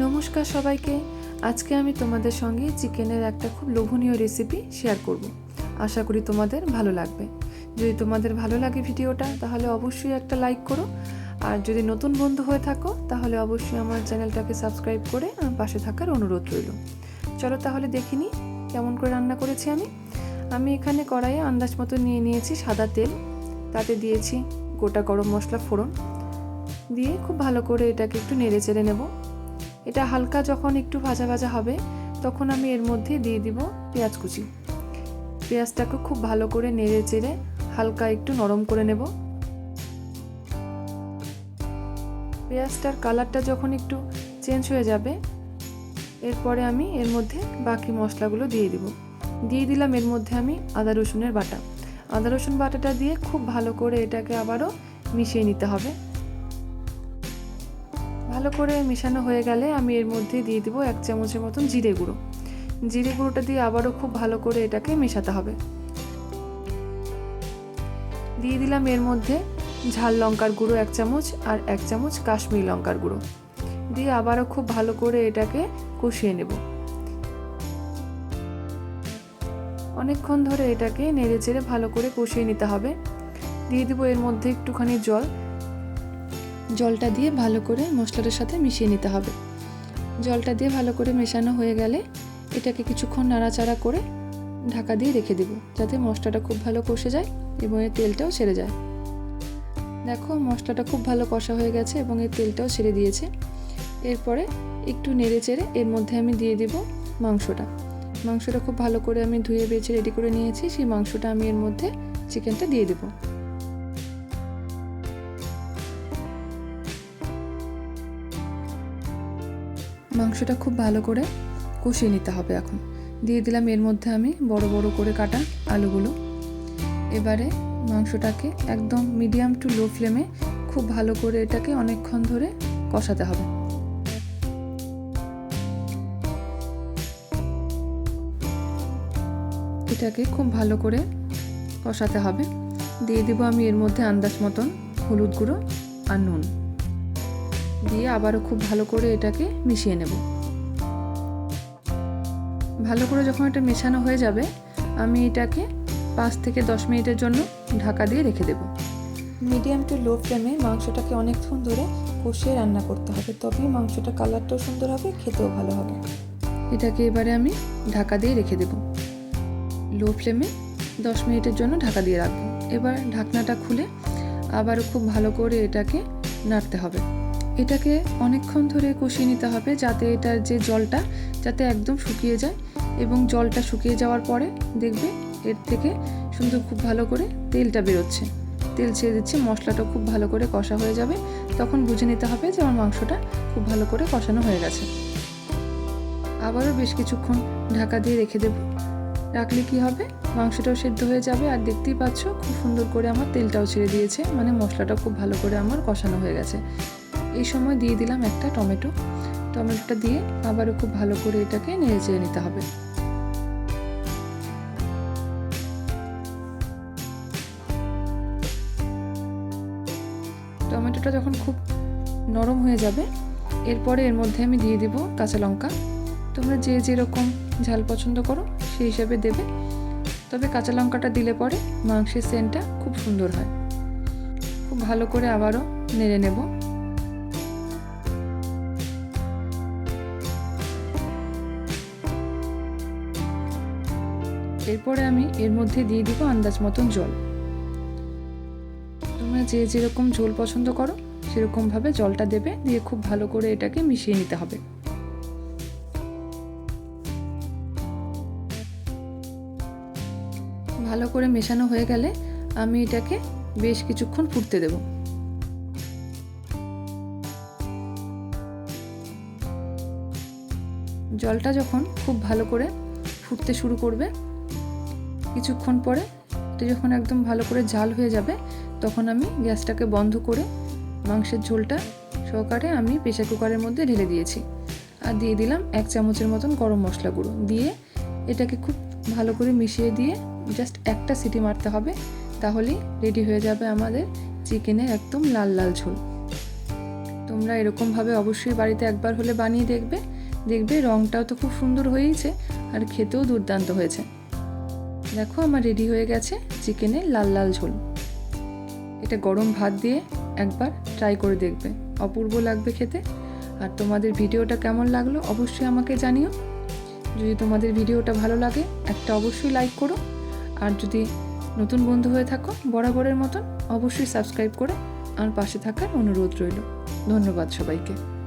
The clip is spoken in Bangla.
নমস্কার সবাইকে। আজকে আমি তোমাদের সঙ্গে চিকেনের একটা খুব লোভনীয় রেসিপি শেয়ার করব। আশা করি তোমাদের ভালো লাগবে। যদি তোমাদের ভালো লাগে ভিডিওটা, তাহলে অবশ্যই একটা লাইক করো। আর যদি নতুন বন্ধু হয়ে থাকো, তাহলে অবশ্যই আমার চ্যানেলটাকে সাবস্ক্রাইব করে আমার পাশে থাকার অনুরোধ রইল। চলো তাহলে দেখিনি কেমন করে রান্না করেছি আমি। আমি এখানে কড়াইয়ে আন্দাজ মতো নিয়ে নিয়েছি সাদা তেল। তাতে দিয়েছি গোটা গরম মশলা ফোড়ন। দিয়ে খুব ভালো করে এটাকে একটু নেড়ে চেড়ে নেব। এটা হালকা যখন একটু ভাজা ভাজা হবে, তখন আমি এর মধ্যে দিয়ে দিব পেঁয়াজ কুচি। পেঁয়াজটাকে খুব ভালো করে নেড়ে চেড়ে হালকা একটু নরম করে নেব। পেঁয়াজটার কালারটা যখন একটু চেঞ্জ হয়ে যাবে, এরপরে আমি এর মধ্যে বাকি মশলাগুলো দিয়ে দিব। দিয়ে দিলাম এর মধ্যে আমি আদা রসুনের বাটা। আদা রসুন বাটাটা দিয়ে খুব ভালো করে এটাকে আবারও মিশিয়ে নিতে হবে। ভালো করে মেশানো হয়ে গেলে আমি এর মধ্যে দিয়ে দিব এক চামচের মতন জিরে গুঁড়ো। জিরে গুঁড়োটা দিয়ে আবারও খুব ভালো করে এটাকে মেশাতে হবে। দিয়ে দিলাম এর মধ্যে ঝাল লঙ্কার গুঁড়ো এক চামচ আর এক চামচ কাশ্মীর লঙ্কার গুঁড়ো। দিয়ে আবারও খুব ভালো করে এটাকে কষিয়ে নেব। অনেকক্ষণ ধরে এটাকে নেড়ে চেড়ে ভালো করে কষিয়ে নিতে হবে। দিয়ে দিব এর মধ্যে একটুখানি জল। জলটা দিয়ে ভালো করে মশলাটার সাথে মিশিয়ে নিতে হবে। জলটা দিয়ে ভালো করে মেশানো হয়ে গেলে এটাকে কিছুক্ষণ নাড়াচাড়া করে ঢাকা দিয়ে রেখে দেব, যাতে মশলাটা খুব ভালো কষে যায় এবং এর তেলটাও ছেড়ে যায়। দেখো মশলাটা খুব ভালো কষা হয়ে গেছে এবং এর তেলটাও ছেড়ে দিয়েছে। এরপরে একটু নেড়ে চেড়ে এর মধ্যে আমি দিয়ে দেব মাংসটা। মাংসটা খুব ভালো করে আমি ধুয়ে বেছে রেডি করে নিয়েছি, সেই মাংসটা আমি এর মধ্যে চিকেনটা দিয়ে দেবো। মাংসটা খুব ভালো করে কষিয়ে নিতে হবে এখন। দিয়ে দিলাম এর মধ্যে আমি বড় বড় করে কাটা আলুগুলো। এবারে মাংসটাকে একদম মিডিয়াম টু লো ফ্লেমে খুব ভালো করে এটাকে অনেকক্ষণ ধরে কষাতে হবে। এটাকে খুব ভালো করে কষাতে হবে। দিয়ে দিব আমি এর মধ্যে আন্দাজ মতন হলুদ গুঁড়ো আর নুন। দিয়ে আবারও খুব ভালো করে এটাকে মিশিয়ে নেব। ভালো করে যখন এটা মেশানো হয়ে যাবে আমি এটাকে পাঁচ থেকে দশ মিনিটের জন্য ঢাকা দিয়ে রেখে দেব। মিডিয়াম টু লো ফ্লেমে মাংসটাকে অনেকক্ষণ ধরে কষিয়ে রান্না করতে হবে। তবেই মাংসটা কালারটাও সুন্দর হবে খেতেও ভালো হবে। এটাকে এবারে আমি ঢাকা দিয়ে রেখে দেব। লো ফ্লেমে দশ মিনিটের জন্য ঢাকা দিয়ে রাখব। এবার ঢাকনাটা খুলে আবারও খুব ভালো করে এটাকে নাড়তে হবে। এটাকে অনেকক্ষণ ধরে কষিয়ে নিতে হবে যাতে এটার যে জলটা, যাতে একদম শুকিয়ে যায় এবং জলটা শুকিয়ে যাওয়ার পরে দেখবে এর থেকে সুন্দর খুব ভালো করে তেলটা বেরোচ্ছে। তেল ছেড়ে দিচ্ছে মশলাটা খুব ভালো করে কষা হয়ে যাবে। তখন বুঝে নিতে হবে যে আমার মাংসটা খুব ভালো করে কষানো হয়ে গেছে। আবারও বেশ কিছুক্ষণ ঢাকা দিয়ে রেখে দেব। রাখলে কি হবে? মাংসটাও সেদ্ধ হয়ে যাবে আর দেখতেই পাচ্ছ খুব সুন্দর করে আমার তেলটাও ছেড়ে দিয়েছে মানে মশলাটা খুব ভালো করে আমার কষানো হয়ে গেছে। এই সময় দিয়ে দিলাম একটা টমেটো। টমেটোটা দিয়ে আবারও খুব ভালো করে এটাকে নেড়ে চেড়ে নিতে হবে। টমেটোটা যখন খুব নরম হয়ে যাবে, এরপরে এর মধ্যে আমি দিয়ে দিব কাঁচা লঙ্কা। তোমরা যে যেরকম ঝাল পছন্দ করো, সেই হিসাবে দেবে। তবে কাঁচা লঙ্কাটা দিলে পরে মাংসের সেন্টটা খুব সুন্দর হয়। খুব ভালো করে আবারও নেড়ে নেব। এরপরে আমি এর মধ্যে দিয়ে দিব আন্দাজ মতন জল। তোমরা যে যেরকম ঝোল পছন্দ করো, সেরকমভাবে জলটা দেবে, দিয়ে খুব ভালো করে এটাকে মিশিয়ে নিতে হবে। ভালো করে মেশানো হয়ে গেলে আমি এটাকে বেশ কিছুক্ষণ ফুটতে দেব। জলটা যখন খুব ভালো করে ফুটতে শুরু করবে কিছুক্ষণ পরে এটা যখন একদম ভালো করে ঝাল হয়ে যাবে, তখন আমি গ্যাসটাকে বন্ধ করে মাংসের ঝোলটা সহকারে আমি প্রেশার কুকারের মধ্যে ঢেলে দিয়েছি। আর দিয়ে দিলাম এক চামচের মতন গরম মশলা গুঁড়ো। দিয়ে এটাকে খুব ভালো করে মিশিয়ে দিয়ে জাস্ট একটা সিটি মারতে হবে, তাহলেই রেডি হয়ে যাবে আমাদের চিকেনের একদম লাল লাল ঝোল। তোমরা এরকমভাবে অবশ্যই বাড়িতে একবার হলে বানিয়ে দেখবে। দেখবে রঙটাও তো খুব সুন্দর হয়েইছে আর খেতেও দুর্দান্ত হয়েছে। দেখো আমার রেডি হয়ে গেছে চিকেনের লাল লাল ঝোল। এটা গরম ভাত দিয়ে একবার ট্রাই করে দেখবে, অপূর্ব লাগবে খেতে। আর তোমাদের ভিডিওটা কেমন লাগল অবশ্যই আমাকে জানিও। যদি তোমাদের ভিডিওটা ভালো লাগে, একটা অবশ্যই লাইক করো। আর যদি নতুন বন্ধু হয়ে থাকো, বরাবরের মতন অবশ্যই সাবস্ক্রাইব করে। আমার পাশে থাকার অনুরোধ রইল। ধন্যবাদ সবাইকে।